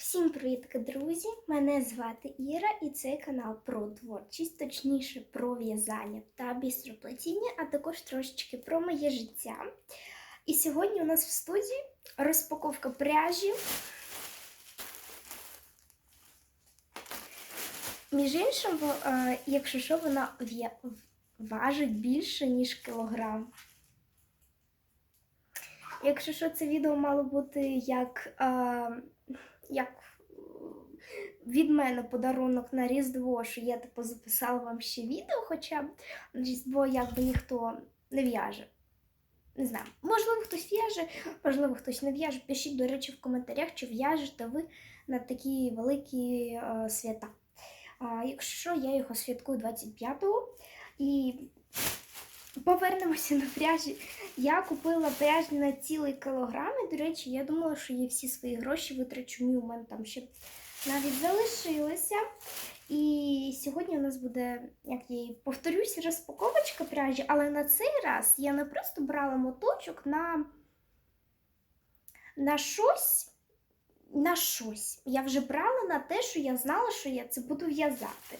Всім привітки, друзі! Мене звати Іра і це канал про творчість, точніше про в'язання та бістроплетіння, а також трошечки про моє життя. І сьогодні у нас в студії розпаковка пряжі. Між іншим, е, якщо що, вона важить більше, ніж кілограм. Якщо що, це відео мало бути як, е, як від мене подарунок на Різдво, що я типу записала вам ще відео, хоча Різдво якби ніхто не в'яже. Не знаю, можливо, хтось в'яже, можливо, хтось не в'яже. Пишіть, до речі, в коментарях, чи в'яжете ви на такі великі е, свята. А, якщо я його святкую 25-го і повернемося до пряжі. Я купила пряжі на цілий кілограм. І, до речі, я думала, що я всі свої гроші витрачу. Ні, у мене там ще навіть залишилося. І сьогодні у нас буде, як я і повторюсь, розпаковочка пряжі, але на цей раз я не просто брала моточок на, на щось. На щось. Я вже брала на те, що я знала, що я це буду в'язати.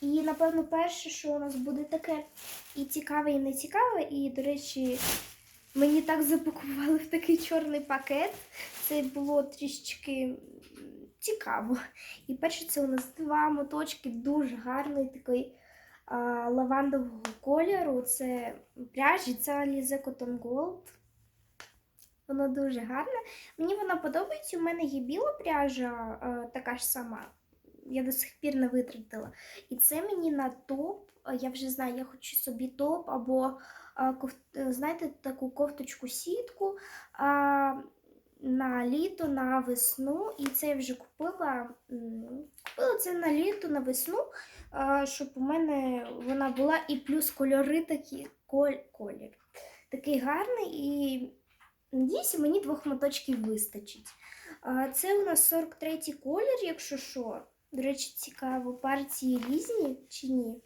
І, напевно, перше, що у нас буде таке і цікаве, і не цікаве. І, до речі, мені так запакували в такий чорний пакет. Це було трішечки цікаво. І перше, це у нас два моточки дуже гарний такий а, лавандового кольору. Це пряжі, це Alize Cotton Gold. Воно дуже гарне. Мені вона подобається. У мене є біла пряжа, е, така ж сама. Я до сих пір не витратила. І це мені на топ. е, Я вже знаю, я хочу собі топ або е, е, знаєте, таку кофточку сітку на літо, на весну. І це я вже купила. Купила це на літо, на весну, щоб у мене вона була і плюс кольори такі коль, колір. Такий гарний і надіюся, мені двох моточків вистачить. Це у нас 43-й колір, якщо що. До речі, цікаво, партії різні чи ні?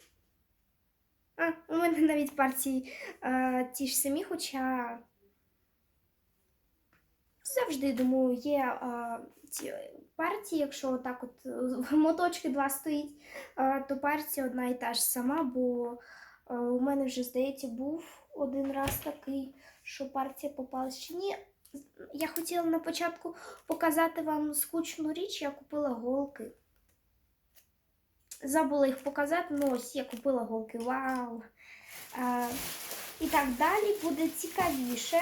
А, у мене навіть партії а, ті ж самі, хоча завжди думаю, є а, ці партії, якщо отак от е, моточки два стоїть, а, то партія одна і та ж сама, бо а, у мене вже, здається, був один раз такий, що партія попалась чи ні. Я хотіла на початку показати вам скучну річ, я купила голки. Забула їх показати, ну ось я купила голки. Вау! А, і так далі буде цікавіше.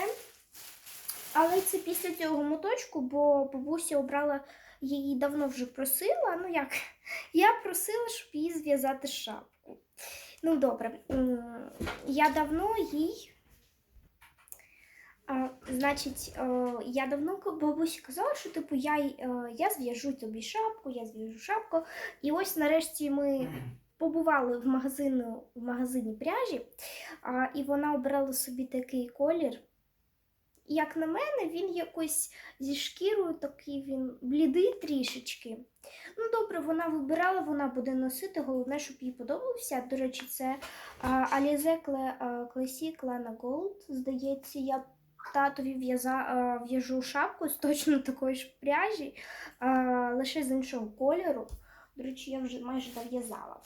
Але це після цього моточку, бо бабуся обрала її давно вже просила. Ну як? Я просила, щоб їй зв'язати шапку. Ну, добре, я давно їй. А, значить, е, я давно бабусі казала, що типу я, е, я зв'яжу тобі шапку, я зв'яжу шапку. І ось нарешті ми побували в магазину, в магазині пряжі, а, і вона обрала собі такий колір. Як на мене, він якось зі шкірою такий він блідий трішечки. Ну, добре, вона вибирала, вона буде носити. Головне, щоб їй подобався. До речі, це Alize а, Classic Lana Gold. Здається, я татові в'яза, в'яжу шапку з точно такої ж пряжі, лише з іншого кольору. До речі, я вже майже дов'язала.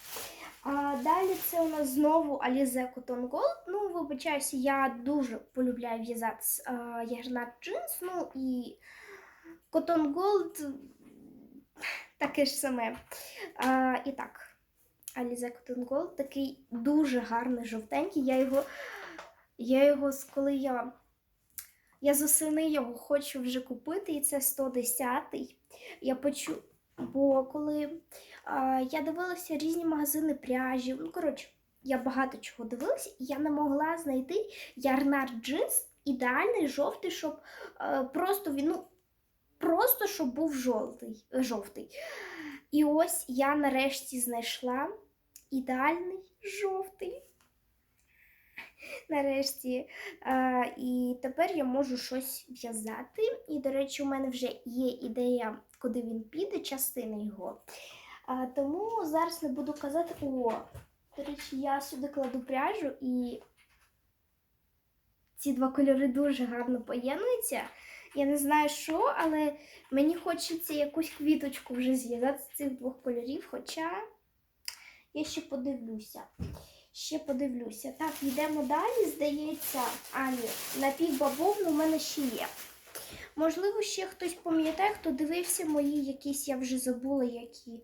Далі це у нас знову Alize Cotton Gold. Ну, вибачаюся, я дуже полюбляю в'язати з а, джинс. Ну і Cotton Gold таке ж саме. А, і так, Alize Cotton Gold такий дуже гарний жовтенький. Я його, я його коли я. Я з осени його хочу вже купити, і це 110-й. Я почу, бо коли а, я дивилася різні магазини пряжі. Ну, коротше, я багато чого дивилася, і я не могла знайти ярнар джинс ідеальний жовтий, щоб е, просто він, ну, просто щоб був жовтий, жовтий. І ось я нарешті знайшла ідеальний жовтий. Нарешті. А, і тепер я можу щось в'язати. І, до речі, у мене вже є ідея, куди він піде, частина його. А, тому зараз не буду казати. О, до речі, я сюди кладу пряжу і ці два кольори дуже гарно поєднуються. Я не знаю що, але мені хочеться якусь квіточку вже зв'язати з цих двох кольорів, хоча я ще подивлюся. Ще подивлюся. Так, йдемо далі, здається. А, ні, напівбавовну у мене ще є. Можливо, ще хтось пам'ятає, хто дивився мої якісь, я вже забула, які.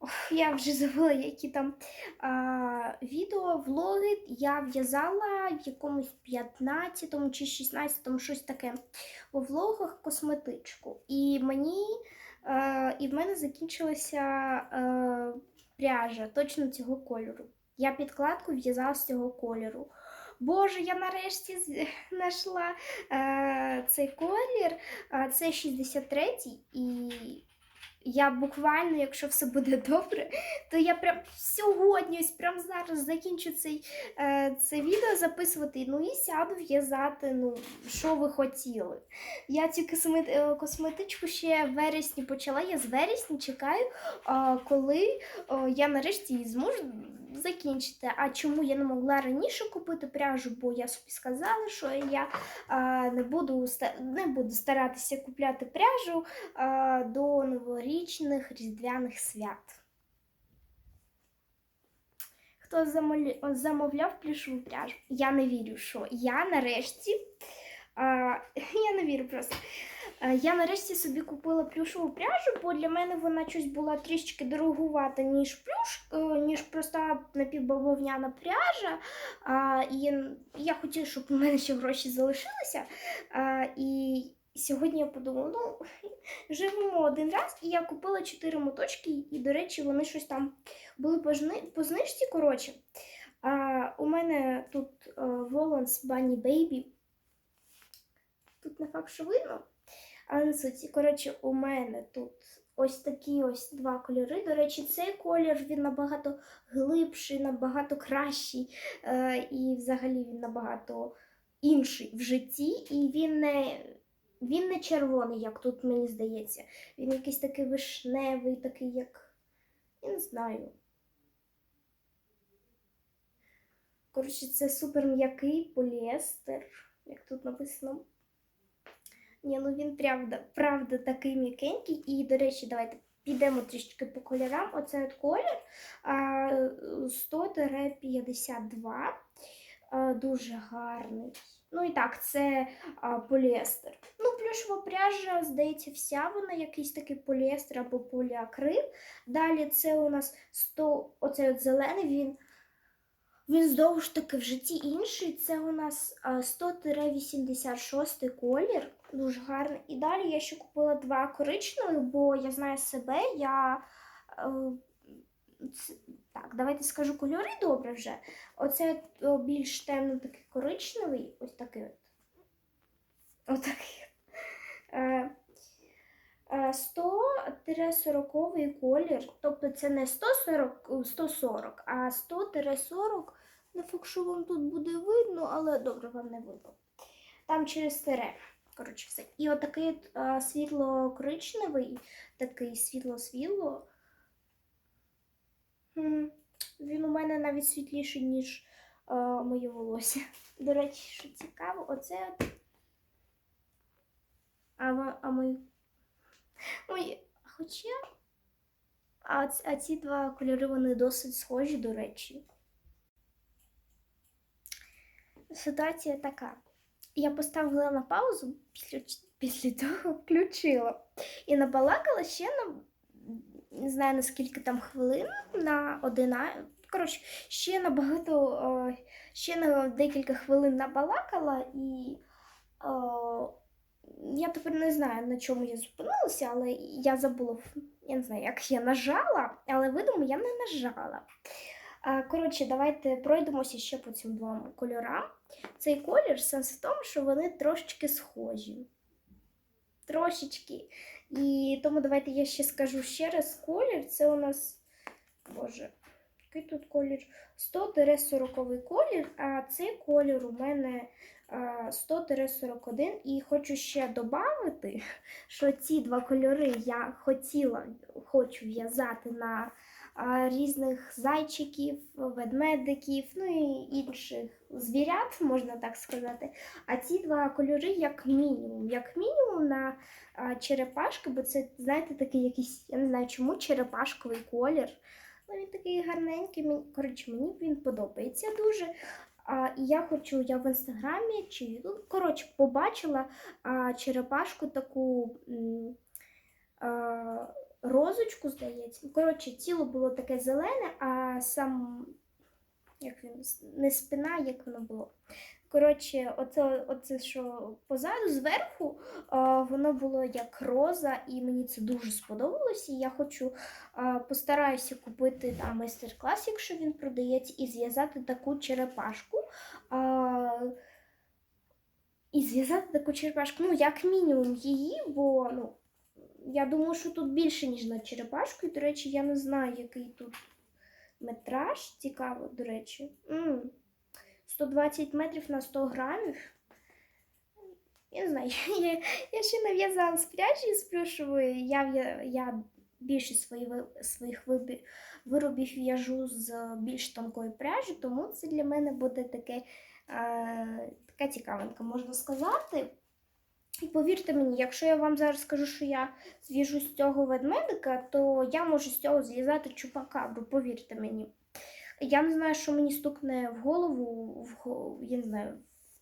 Ох, я вже забула, які там а, відео, влоги я в'язала в якомусь 15 чи 16 щось таке у влогах косметичку. І мені е, і в мене закінчилася е, пряжа точно цього кольору. Я підкладку в'язала з цього кольору. Боже, я нарешті знайшла е, цей колір. Це 63-й, і я буквально, якщо все буде добре, то я прям сьогодні, ось прям зараз закінчу цей, е, це відео записувати. Ну і сяду в'язати, ну, що ви хотіли. Я цю е, косметичку ще в вересні почала. Я з вересня чекаю, е, коли е, я нарешті її зможу закінчити. А чому я не могла раніше купити пряжу? Бо я собі сказала, що я е, не, буду, не буду старатися купляти пряжу е, до новорічних різдвяних свят. Хто замовляв плюшову пряжу? Я не вірю, що я нарешті. А, я не вірю просто. А, я нарешті собі купила плюшову пряжу, бо для мене вона щось була трішки дорогувата, ніж плюш, е, ніж проста напівбавовняна пряжа. І я, хотіла, щоб у мене ще гроші залишилися. І сьогодні я подумала, ну, живемо один раз, і я купила чотири моточки, і, до речі, вони щось там були по, знижці, коротше. У мене тут е, Воланс Bunny Baby. Тут не факт, що видно. Але не суть. Коротше, у мене тут ось такі ось два кольори. До речі, цей колір він набагато глибший, набагато кращий. Е, і взагалі він набагато інший в житті. І він не, він не червоний, як тут мені здається. Він якийсь такий вишневий, такий, як. Я не знаю. Коротше, це супер м'який поліестер, як тут написано. Ні, ну він правда, правда такий м'якенький. І, до речі, давайте підемо трішки по кольорам. Оце от колір 100-52. А, Дуже гарний. Ну і так, це поліестер. Ну, плюшова пряжа, здається, вся вона якийсь такий поліестер або поліакрил. Далі це у нас 100, оцей от зелений, він, він знову ж таки в житті інший. Це у нас 100-86 колір, дуже гарний. І далі я ще купила два коричневих, бо я знаю себе, я. е, Так, давайте скажу кольори добре вже. Оце о, більш темно такий коричневий, ось такий от. Отакий. Е, е, 100-40 колір, тобто це не 140, 140 а 100-40. Не факт, що вам тут буде видно, але добре вам не видно. Там через тире. Коротше, все. І отакий от, світло-коричневий, такий світло-світло. Він у мене навіть світліший, ніж е, моє волосся. До речі, що цікаво, оце. А, а мої. Мої. Хоча. А, а ці два кольори вони досить схожі, до речі. Ситуація така. Я поставила на паузу, після, після того включила. І набалакала ще на не знаю наскільки там хвилин, на 11. Коротше, ще на багато, е, ще на декілька хвилин набалакала, і е, я тепер не знаю, на чому я зупинилася, але я забула, я не знаю, як я нажала, але видимо, я не нажала. Коротше, давайте пройдемося ще по цим двом кольорам. Цей колір сенс в тому, що вони трошечки схожі. Трошечки. І тому давайте я ще скажу ще раз колір. Це у нас, боже, який тут колір? 100-40 колір, а цей колір у мене 100-41. І хочу ще додати, що ці два кольори я хотіла, хочу в'язати на різних зайчиків, ведмедиків, ну і інших звірят, можна так сказати. А ці два кольори як мінімум. Як мінімум на черепашки, бо це, знаєте, такий якийсь, я не знаю чому, черепашковий колір. Ну, він такий гарненький. Коротше, мені він подобається дуже. А, і я хочу, я в інстаграмі чи ну, коротше, побачила а, черепашку таку а, розочку, здається. Ну, Коротше, тіло було таке зелене, а сам як він, не спина, як воно було. Коротше, оце, оце що позаду, зверху, а, воно було як роза, і мені це дуже сподобалося. І я хочу а, постараюся купити там майстер-клас, якщо він продається, і зв'язати таку черепашку. А, і зв'язати таку черепашку, ну, як мінімум, її, бо ну, я думаю, що тут більше, ніж на черепашку. І, до речі, я не знаю, який тут метраж. Цікаво, до речі. М, 120 метрів на 100 грамів. Я не знаю, я, я ще не в'язала з пряжі з плюшевої. Я, в'я- я більшість свої, своїх виробів в'яжу з більш тонкої пряжі, тому це для мене буде таке, е, така цікавинка, можна сказати. І повірте мені, якщо я вам зараз скажу, що я зв'яжу з цього ведмедика, то я можу з цього зв'язати чупакабру, повірте мені. Я не знаю, що мені стукне в голову, в, я не знаю,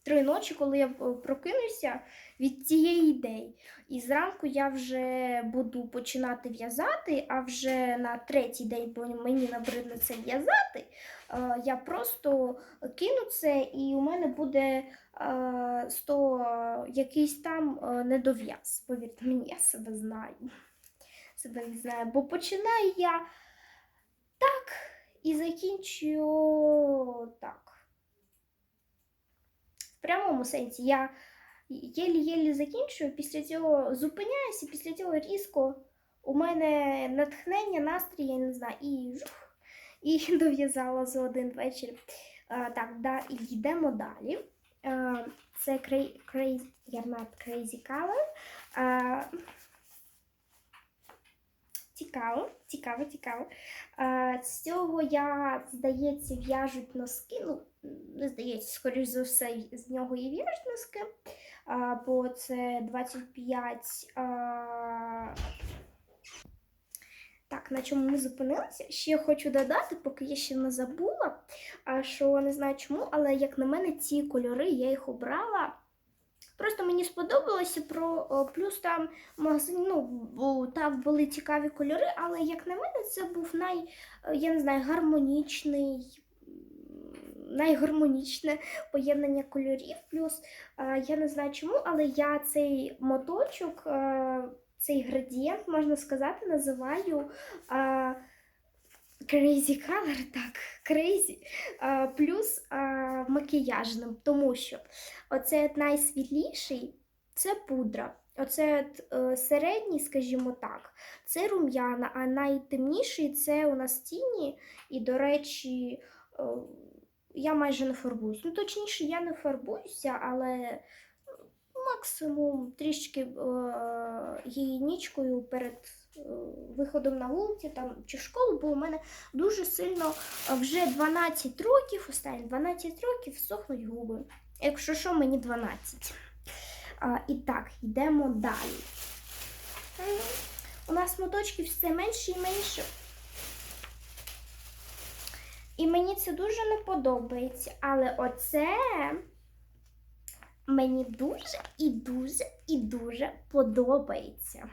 три ночі, коли я е, прокинуся від цієї ідеї. І зранку я вже буду починати в'язати, а вже на третій день, бо мені набридне це в'язати, е, я просто кину це, і у мене буде е, 100 якийсь там е, недов'яз. Повірте мені, я себе знаю. Себе не знаю, бо починаю я так і закінчую так. Прямому сенсі я єлі-єлі закінчую, після цього зупиняюся, після цього різко у мене натхнення, настрій, я не знаю, і жух, і дов'язала за один вечір. А, так, да, йдемо далі. А, це Crazy, crazy, Crazy Color. А, цікаво, цікаво, цікаво. З цього я, здається, в'яжуть носки. Ну, не здається, скоріш за все, з нього і в'яжуть носки. Бо це 25. А... Так, на чому ми зупинилися? Ще хочу додати, поки я ще не забула, що не знаю чому, але як на мене, ці кольори я їх обрала. Просто мені сподобалося про плюс там в магазині, ну, так були цікаві кольори, але як на мене, це був най, е, я не знаю, гармонічний, найгармонічне поєднання кольорів. Плюс е, я не знаю чому, але я цей моточок, е, цей градієнт, можна сказати, називаю. Е, Crazy color, так, а, плюс а, макіяжним, тому що оце найсвітліший це пудра. Оце е, середній, скажімо так, це рум'яна, а найтемніший це у нас тіні. І, до речі, е, я майже не фарбуюсь. Ну, точніше, я не фарбуюся, але максимум трішки е, гігієнічкою перед е, виходом на вулиці там, чи школу, бо у мене дуже сильно вже 12 років, останні 12 років сохнуть губи. Якщо що, мені 12. А, і так, йдемо далі. У нас моточків все менше і менше. І мені це дуже не подобається. Але оце мені дуже і дуже і дуже подобається.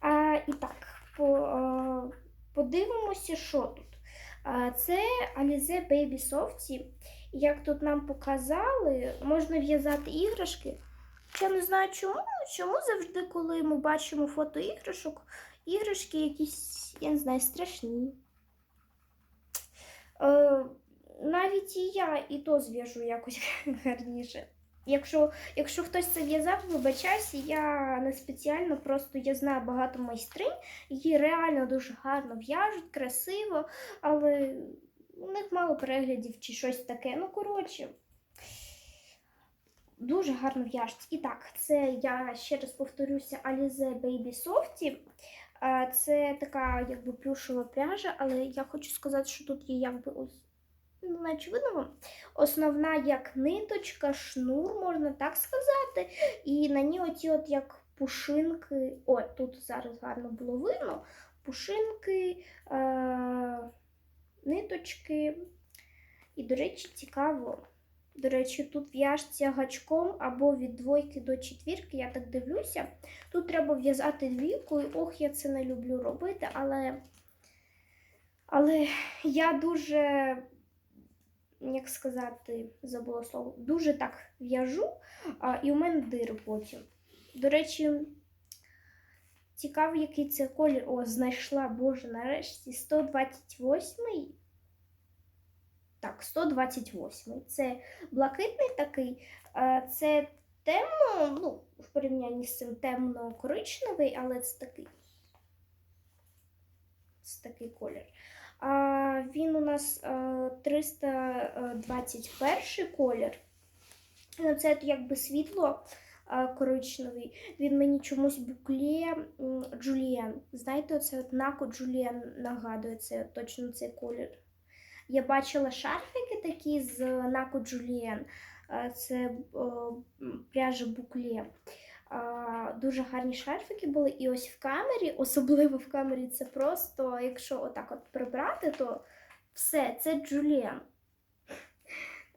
А, і так, по, а, подивимося, що тут. А, це Alize Baby Softy. Як тут нам показали, можна в'язати іграшки. Я не знаю чому. Чому завжди, коли ми бачимо фото іграшок, іграшки якісь, я не знаю, страшні. Е, навіть і я і то зв'яжу якось гарніше. Якщо, якщо хтось це в'язав, вибачайся, я не спеціально, просто я знаю багато майстринь, які реально дуже гарно в'яжуть, красиво, але у них мало переглядів чи щось таке. Ну, коротше, дуже гарно в'яжуть. І так, це я ще раз повторюся Alize Baby Softy. Це така якби плюшева пряжа, але я хочу сказати, що тут є якби ось. Не знаю, чи видно вам. Основна як ниточка, шнур, можна так сказати. І на ній оті от як пушинки. Ой, тут зараз гарно було видно. Пушинки, е- ниточки. І, до речі, цікаво. До речі, тут в'яжеться гачком або від двойки до четвірки, я так дивлюся. Тут треба в'язати двійку, і ох, я це не люблю робити, але, але я дуже, як сказати, забула слово, дуже так в'яжу, і у мене дири потім. До речі, цікаво, який це колір. О, знайшла, боже, нарешті 128 так, 128. Це блакитний такий, це темно, ну, в порівнянні з цим темно-коричневий, але це такий. Це такий колір. Він у нас е, 321 колір. Ну, Це якби світло е, коричневий. Він мені чомусь буклє м, Джуліен. Знаєте, оце от Нако Джуліен нагадує це точно цей колір. Я бачила шарфики такі з Нако Джуліен. Е, Це пряжа букле. Дуже гарні шарфики були. І ось в камері, особливо в камері, це просто, якщо отак от прибрати, то все, це Джуліан.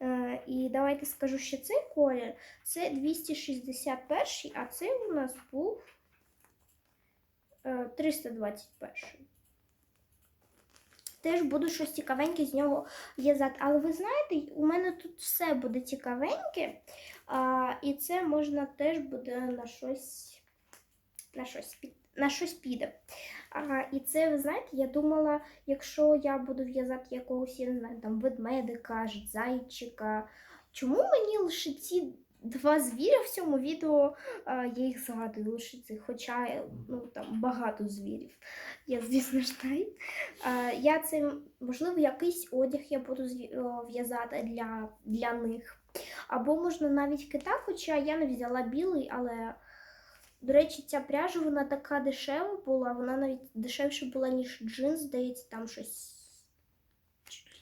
Е, І давайте скажу, що цей колір це 261, а цей у нас був е, 321. Теж буду щось цікавеньке з нього в'язати. Але ви знаєте, у мене тут все буде цікавеньке, а, і це можна теж буде на щось, на щось, на щось піде. А, і це, ви знаєте, я думала, якщо я буду в'язати якогось, я не знаю, там ведмедика, зайчика, чому мені лише ці два звіря в цьому відео, я їх згадую лише цих, хоча ну, там багато звірів. Я, звісно ж, знаю. Я це, можливо, якийсь одяг я буду в'язати для, для них. Або можна навіть кита, хоча я не взяла білий, але, до речі, ця пряжа вона така дешева була, вона навіть дешевше була, ніж джинс, здається, там щось.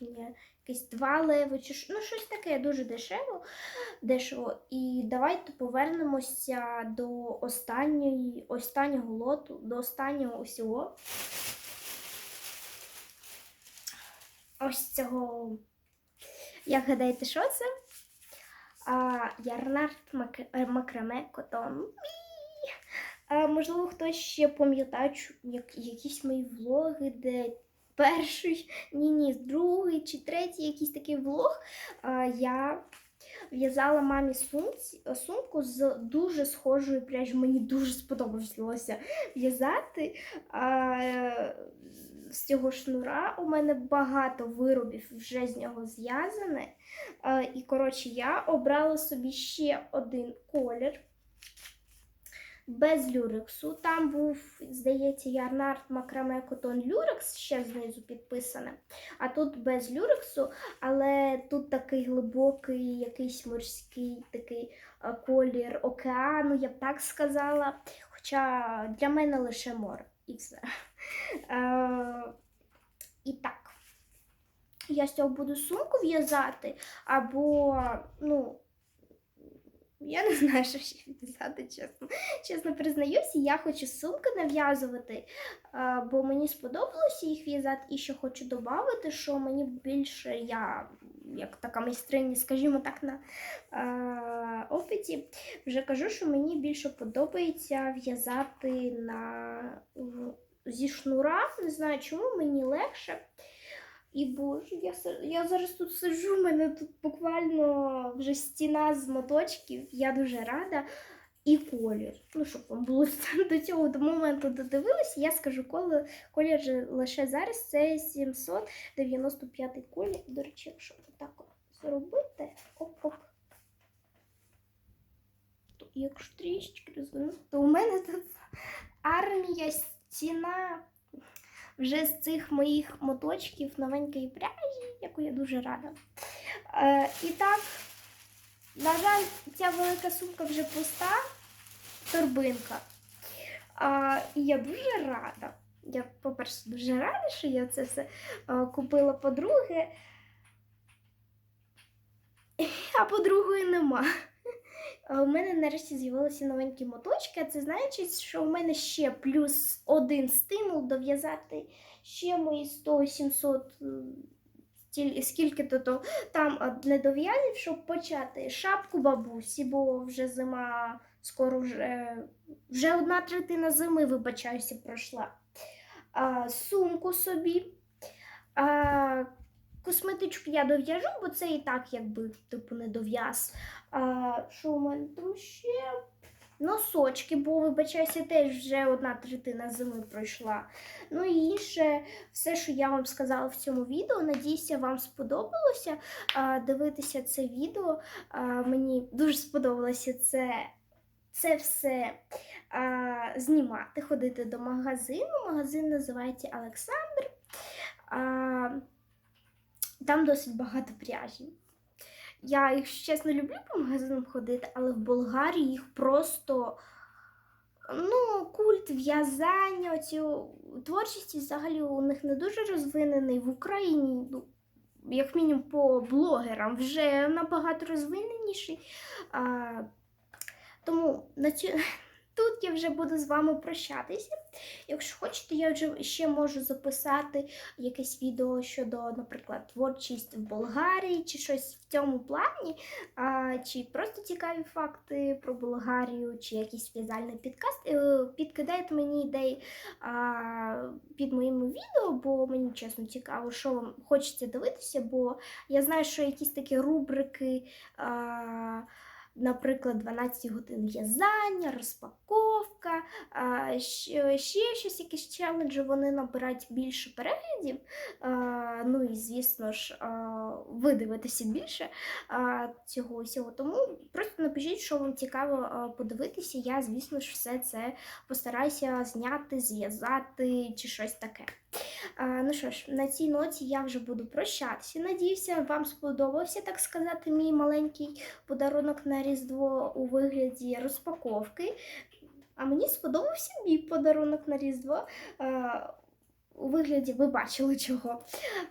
не Якісь два леви, чи ну, щось таке дуже дешево, дешево. І давайте повернемося до останньої, останнього лоту, до останнього усього. Ось цього. Як гадаєте, що це? А, Ярнард мак... е, макраме котон. А, можливо, хтось ще пам'ятає як... якісь мої влоги, де перший, ні, ні, другий чи третій якийсь такий влог. Я в'язала мамі сумку з дуже схожою пряжі. Мені дуже сподобалося в'язати. З цього шнура у мене багато виробів вже з нього зв'язане. І, коротше, я обрала собі ще один колір без люрексу. Там був, здається, Ярнард Макраме Котон Люрекс, ще знизу підписане. А тут без люрексу, але тут такий глибокий, якийсь морський такий е, колір океану, я б так сказала. Хоча для мене лише море і все. Е, І так. Я з цього буду сумку в'язати, або, ну, я не знаю, що ще в'язати, чесно. Чесно признаюся, я хочу сумки нав'язувати, бо мені сподобалося їх в'язати, і ще хочу додати, що мені більше я, як така майстриня, скажімо так, на а, опиті, вже кажу, що мені більше подобається в'язати на, зі шнура. Не знаю, чому мені легше. І боже, я, я зараз тут сиджу, в мене тут буквально вже стіна з моточків. Я дуже рада. І колір. Ну, щоб вам було до цього до моменту додивилися, я скажу колір, колір лише зараз це 795 колір. До речі, якщо так зробити, оп-оп. Якщо трішечки розвернути, то у мене тут армія стіна вже з цих моїх моточків новенької пряжі, яку я дуже рада. Е, і так, на жаль, ця велика сумка вже пуста, торбинка. А, і я дуже рада. Я, по-перше, дуже рада, що я це все а, купила. По-друге, а по-друге, нема. У мене нарешті з'явилися новенькі моточки, це значить, що у мене ще плюс один стимул дов'язати ще мої 100-700 скільки-то то там а, не щоб почати шапку бабусі, бо вже зима скоро вже, вже одна третина зими, вибачаюся, пройшла. А, сумку собі. А, косметичку я дов'яжу, бо це і так якби типу не дов'яз. А, що у мене там ще? Носочки, бо вибачаюся, теж вже одна третина зими пройшла. Ну і інше, все, що я вам сказала в цьому відео. Надіюся, вам сподобалося а, дивитися це відео. А, мені дуже сподобалося це, це все а, знімати, ходити до магазину. Магазин називається Олександр. А, там досить багато пряжі. Я, якщо чесно, люблю по магазинам ходити, але в Болгарії їх просто ну, культ в'язання, оцю творчість взагалі у них не дуже розвинений. В Україні, ну, як мінімум, по блогерам вже набагато розвиненіший. А, тому на цю... тут я вже буду з вами прощатися. Якщо хочете, я вже ще можу записати якесь відео щодо, наприклад, творчість в Болгарії чи щось в цьому плані, а, чи просто цікаві факти про Болгарію, чи якийсь в'язальний підкаст. Е, Підкидайте мені ідеї а, під моїми відео, бо мені чесно цікаво, що вам хочеться дивитися, бо я знаю, що якісь такі рубрики. А, Наприклад, 12 годин в'язання, розпаковка, ще, щось, якісь челенджі, вони набирають більше переглядів. Ну і звісно ж, ви дивитеся більше цього всього. Тому просто напишіть, що вам цікаво подивитися. Я, звісно ж, все це постараюся зняти, зв'язати чи щось таке. Ну що ж, на цій ноті я вже буду прощатися. Надіюся, вам сподобався, так сказати, мій маленький подарунок на Різдво у вигляді розпаковки. А мені сподобався мій подарунок на Різдво. У вигляді ви бачили чого.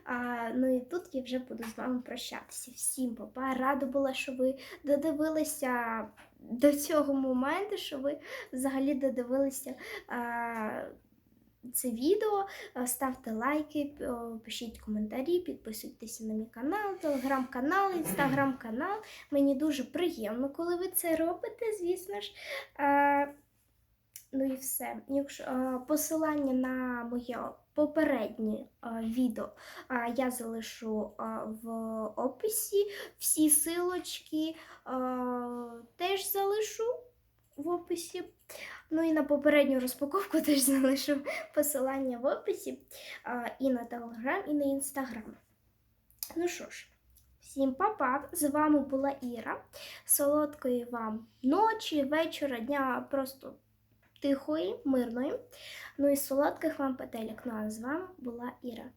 А, ну і тут я вже буду з вами прощатися. Всім папа. Рада була, що ви додивилися до цього моменту, що ви взагалі додивилися. А, це відео, Е, ставте лайки, пишіть коментарі, підписуйтесь на мій канал, телеграм-канал, інстаграм-канал. Мені дуже приємно, коли ви це робите, звісно ж. Е, ну і все. Е, посилання на моє попереднє е, відео е, я залишу е, в описі. Всі силочки е, теж залишу в описі. Ну і на попередню розпаковку теж залишу посилання в описі а, і на Телеграм, і на Інстаграм. Ну що ж, всім па-па! З вами була Іра. Солодкої вам ночі, вечора, дня, просто тихої, мирної. Ну і солодких вам петелек. Ну а з вами була Іра.